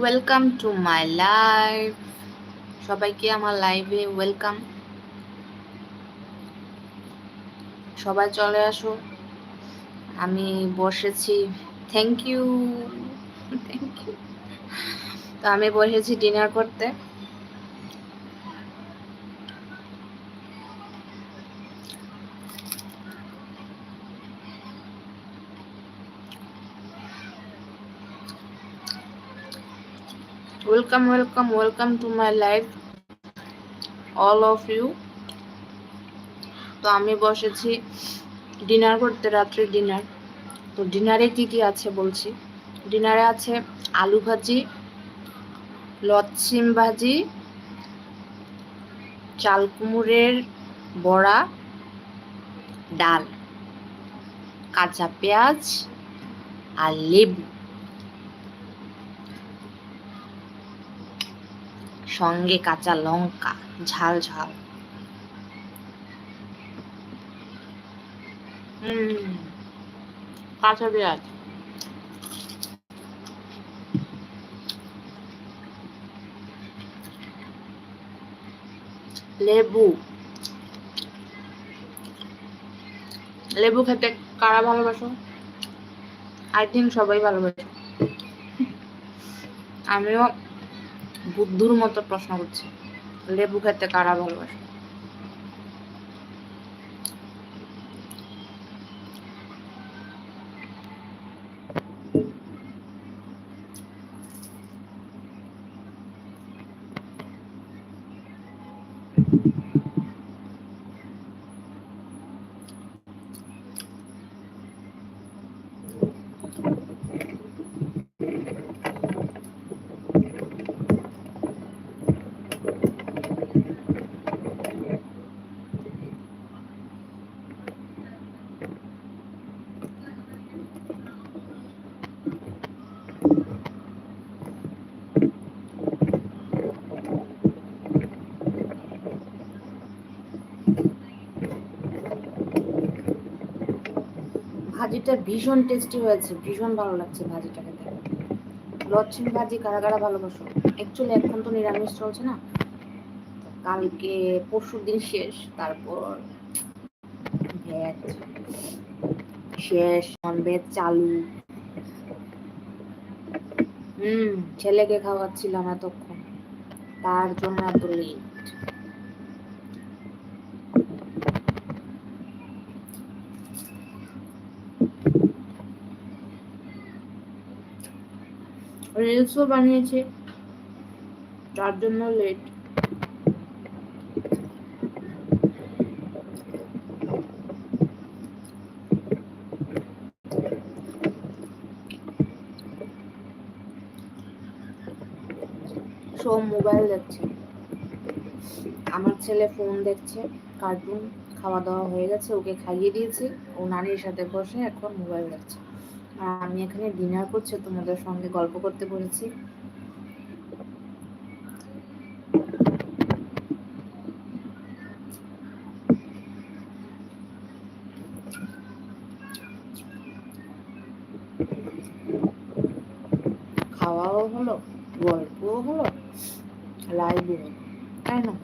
Welcome to my life সবাইকে আমার লাইভে ওয়েলকাম সবাই চলে আসো। আমি বসেছি। থ্যাংক ইউ থ্যাংক ইউ তো আমি বসেছি ডিনার করতে। Welcome welcome welcome to my life all of you তো আমি বসেছি ডিনার করতে, রাত্রে ডিনার তো ডিনারে কি কি আছে বলছি? ডিনারে আছে আলু ভাজি, লচ্ছিম ভাজি চাল কুমড়ের বড়া, ডাল, কাঁচা পেঁয়াজ আর লেবু। সঙ্গে কাঁচা লঙ্কা, ঝাল ঝাল। লেবু। লেবু খেতে কারা ভালোবাসো? আই থিঙ্ক সবাই ভালোবাসে। আমিও বুদ্ধুর মতো প্রশ্ন করছে। লেবু খেতে কারা ভালোবাসে? ভাজিটা ভীষণ টেস্টি হয়েছে, ভীষণ ভালো লাগছে ভাজিটা খেতে। লচ্ছিম ভাজি কারা কারা ভালোবাসো? অ্যাকচুয়ালি এখন তো নিরামিষ চলছে না। কালকে পরশু দিন শেষ, তারপর ভেজ, শেষ ননভেজ চালু। হুম, ছেলেকে খাওয়াচ্ছিলাম এতক্ষণ, তার জন্য এত লেট রিলসও বানিয়েছে। তার জন্য লেট সব মোবাইল দেখছে। আমার ছেলে ফোন দেখছে কার্টুন খাওয়া দাওয়া হয়ে গেছে, ওকে খাইয়ে দিয়েছি। ও নানির সাথে বসে এখন মোবাইল দেখছে। আর আমি এখানে ডিনার করছি, তোমাদের সঙ্গে গল্প করতে বলেছি। খাওয়াও হলো, গল্পও হলো হলো, তাই না?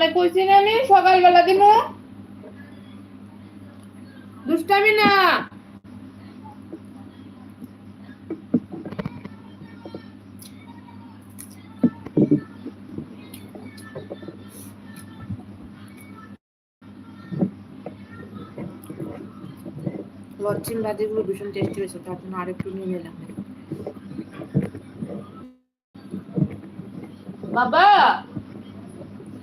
মানে কইছি না আমি সকালবেলা দিমু। দুষ্টামি না। লচ্ছিম ভাজিগুলো ভীষণ টেস্টি হয়েছে তার জন্য আরেকটু নিয়ে নিলাম। বাবা!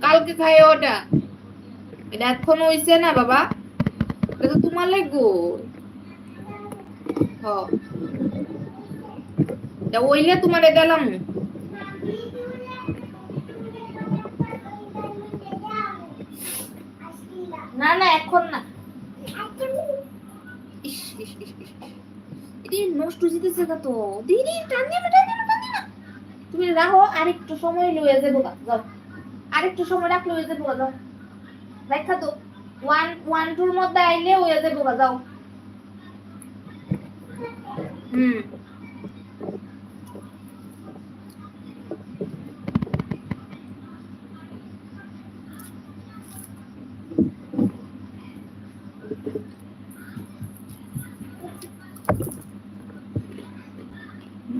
কালকে খাই ওটা। এটা এখনও হইছে না বাবা? এটা তো তোমার লাগবো হ। ওইলে তোমার দিলাম। না না এখন না। এটি নষ্ট হইতেছে না তো। দিদি টান টান টান তুমি রাখো আরেকটু সময় লয়ে যাব যাও। আরেকটু সময় রাখলে ওই যে গা, যাও দেখা তো। ওয়ান ওয়ান টুর মধ্যে আইলে ওই যে বোঝা যাও হুম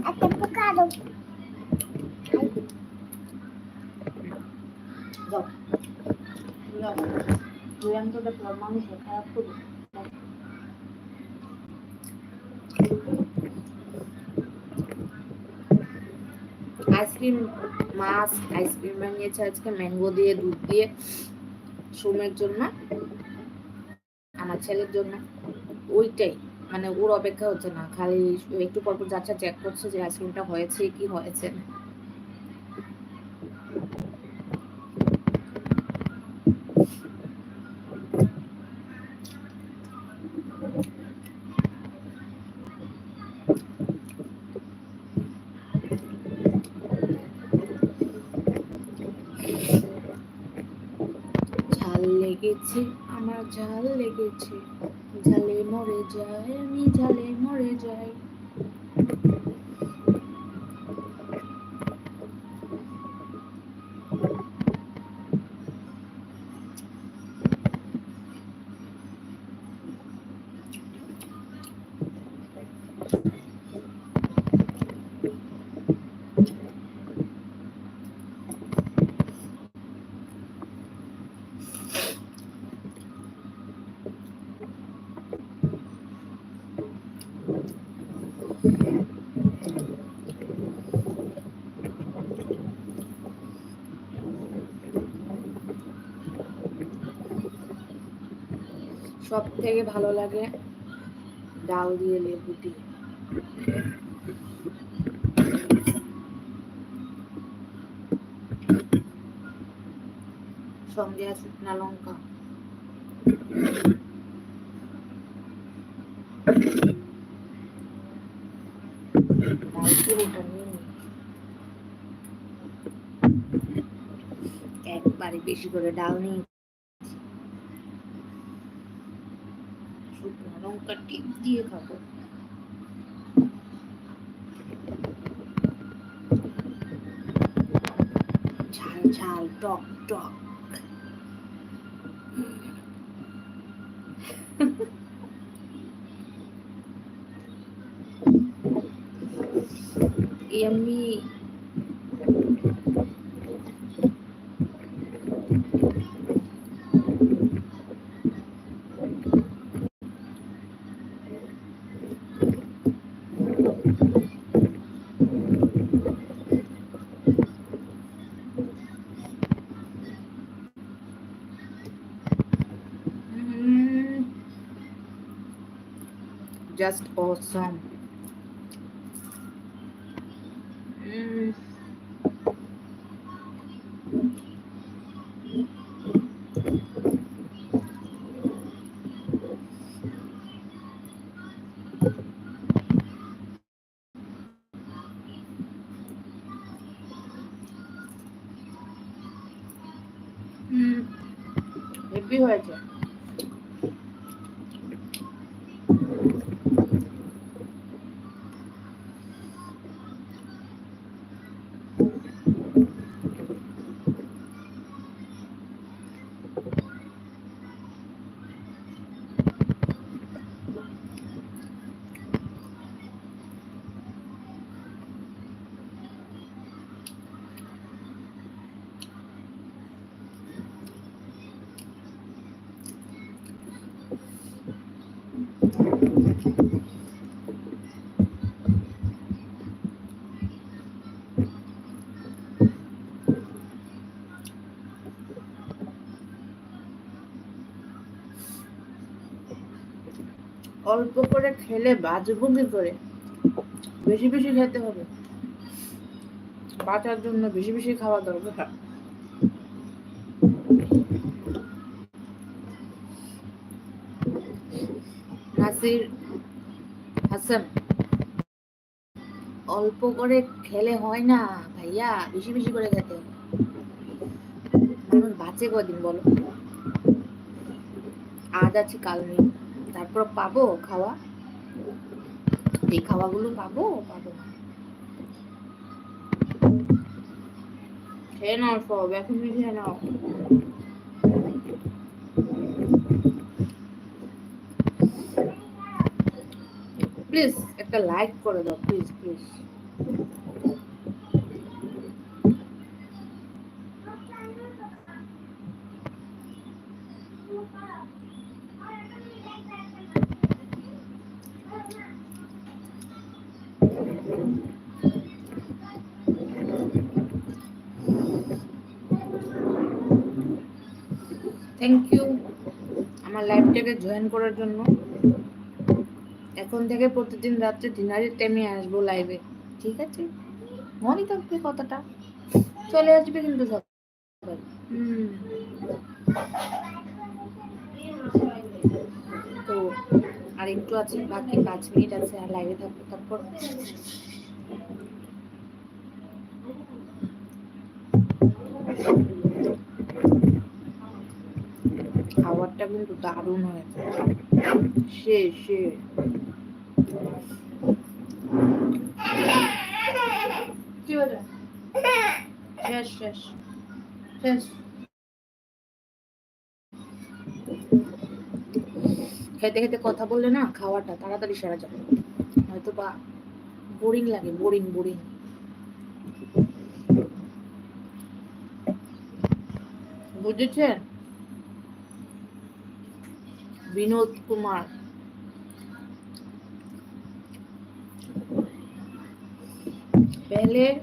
একটা পোকারো আইসক্রিম মাছ আইসক্রিম বানিয়েছে আজকে ম্যাঙ্গো দিয়ে, দুধ দিয়ে, সোমের জন্য, আমার ছেলের জন্য। ওইটাই মানে ওর অপেক্ষা হচ্ছে না, খালি একটু পর পর যাচ্ছে চেক করছে যে আইসক্রিমটা হয়েছে কি হয়েছে না ঝাল লেগেছে আমার ঝাল লেগেছে ঝালে মরে যায় আমি ঝালে মরে যাই সব থেকে ভালো লাগে ডাল দিয়ে লেবু দিয়ে সঙ্গে আছে শুকনা লঙ্কা ডাল পুরোটা নিয়ে নিই। একবারে বেশি করে ডাল নিই শুকনো লঙ্কা টিপ দিয়ে খাব ঝাল ঝাল টক টক yummy Just awesome. Mm. হুম হেভি হয়েছে অল্প করে খেলে কি করে বেশি বেশি খেতে হবে। বাঁচার জন্য বেশি বেশি খাওয়া দরকার। নাসির হাসান, অল্প করে খেলে হয় না ভাইয়া, বেশি বেশি করে খেতে বাঁচে কদিন বলো? আজ আছে কাল নেই। তারপর পাবো খাওয়া। এই খাওয়াগুলো পাবো পাবো। খেয়ে নাও সব, এখন খেয়ে নাও। প্লিজ একটা লাইক করে দাও প্লিজ প্লিজ থ্যাংক ইউ আমার লাইভটাকে জয়েন করার জন্য। এখন থেকে প্রতিদিন রাত্রে ডিনারের টাইমে আসব লাইভে ঠিক আছে? মনে থাকবে কথাটা। চলে আসবে কিন্তু হুম। তো আর একটু আছে, বাকি পাঁচ মিনিট আছে, আর লাইভে থাকব তারপর। খাবারটা কিন্তু দারুণ হয়েছে সে সে। খেতে খেতে কথা বললে না খাওয়াটা তাড়াতাড়ি সেরা যাবে হয়তো বা বোরিং লাগে বোরিং বোরিং বুঝেছেন? विनोद कुमार पहले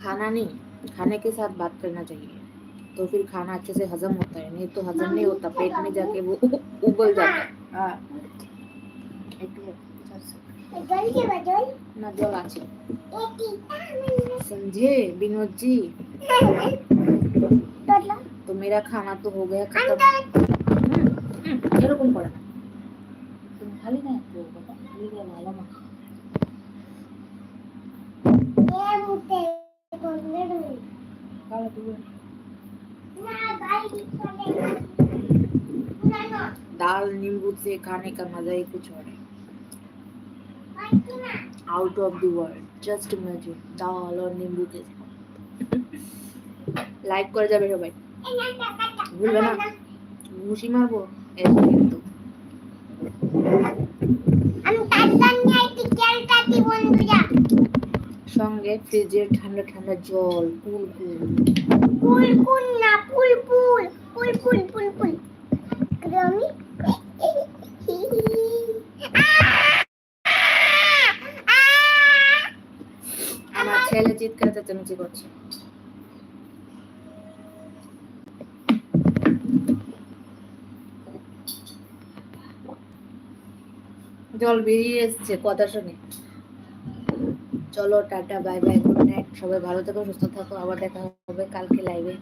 खाना नहीं खाने के साथ बात करना चाहिए। तो फिर खाना अच्छे से हजम होता है नहीं तो हजम नहीं होता पेट में जाके वो उबल जाता है। हाँ। समझे विनोद जी। तो मेरा खाना तो हो गया खत्म। এরকম করে না তুমি খালি না একটু বাবা, খালি দিয়ে ভালো না খাওয়া তুমি। दाल नींबू से खाने का मजा ही कुछ और है out of the world just imagine दाल और नींबू के साथ লাইক করে যাবে সবাই ভুলবে না ঘুষি মারবো এরকম কিন্তু। সঙ্গে ফ্রিজের ঠান্ডা ঠান্ডা জল কুল কুল পুল পুল না পুল পুল পুল পুল পুল পুল আমি আমার ছেলে চিৎকার চেঁচামেচি করছে। জল বেরিয়ে এসছে কথা শুনে। চলো, tata bye bye good night সবাই ভালো থাকো, সুস্থ থাকো। আবার দেখা হবে কালকে লাইভে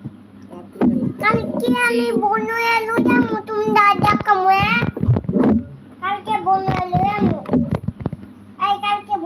কালকে আমি বনু এলো যাব তুমি দাদা কামে হ্যাঁ? কালকে বনু এলো